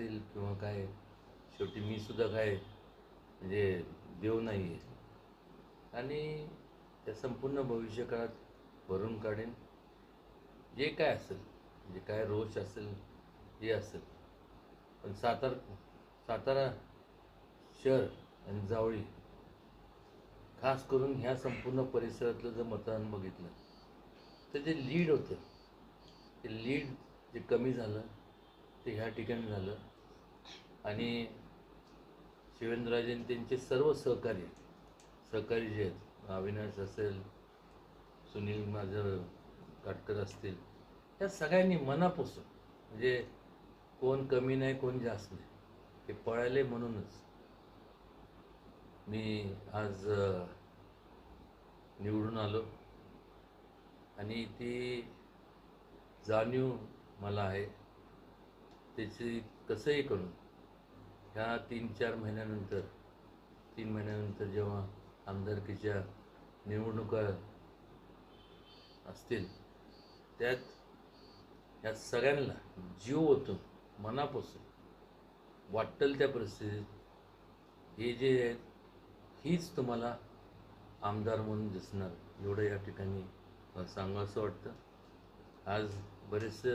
असतील किंवा काय शेवटी मी सुद्धा काय म्हणजे देव नाही आहे आणि त्या संपूर्ण भविष्यकाळात भरून काढेन. जे काय असेल जे काय रोष असेल जे असेल. पण सातार सातारा शहर आणि जावळी खास करून ह्या संपूर्ण परिसरातलं जर मतदान बघितलं तर जे लीड होतं ते लीड जे कमी झालं ते ह्या ठिकाणी झालं. आणि शिवेंद्रराजेंनी त्यांचे सर्व सहकारी सहकारी जे आहेत अविनाश असेल सुनील माझं काटकर असतील या सगळ्यांनी मनापासून म्हणजे कोण कमी नाही कोण जास्त नाही हे पळाले म्हणूनच. मी आज निवडून आलो. आणि ती जाणीव मला आहे. त्याची कसंही करून ह्या तीन चार महिन्यानंतर तीन महिन्यानंतर जेव्हा आमदारकीच्या निवडणुका असतील त्यात या सगळ्यांना जीव ओतून मनापासून वाटेल त्या परिस्थितीत हे जे आहेत हीच तुम्हाला आमदार म्हणून दिसणार. एवढं या ठिकाणी मला सांगावंसं वाटतं. आज बरेचसे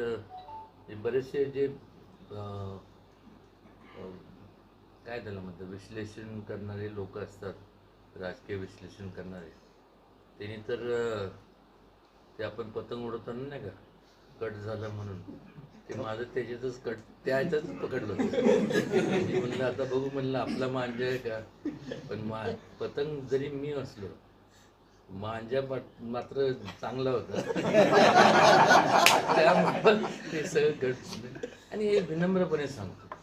हे बरेचसे जे काय त्याला म्हणतात? विश्लेषण करणारे लोक असतात राजकीय विश्लेषण करणारे. त्यांनी तर ते आपण पतंग उडवताना नाही का कट झालं म्हणून. ते माझं त्याच्यातच कट त्या ह्याच्यातच पकडलं मी म्हणलं आता बघू म्हणलं आपला मांजा आहे का? पण मा पतंग जरी मी असलो मांजा मात्र चांगला होता. त्यामुळं ते सगळं घट आणि हे विनम्रपणे सांगतो.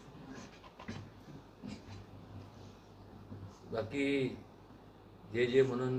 बाकी जे जे म्हणून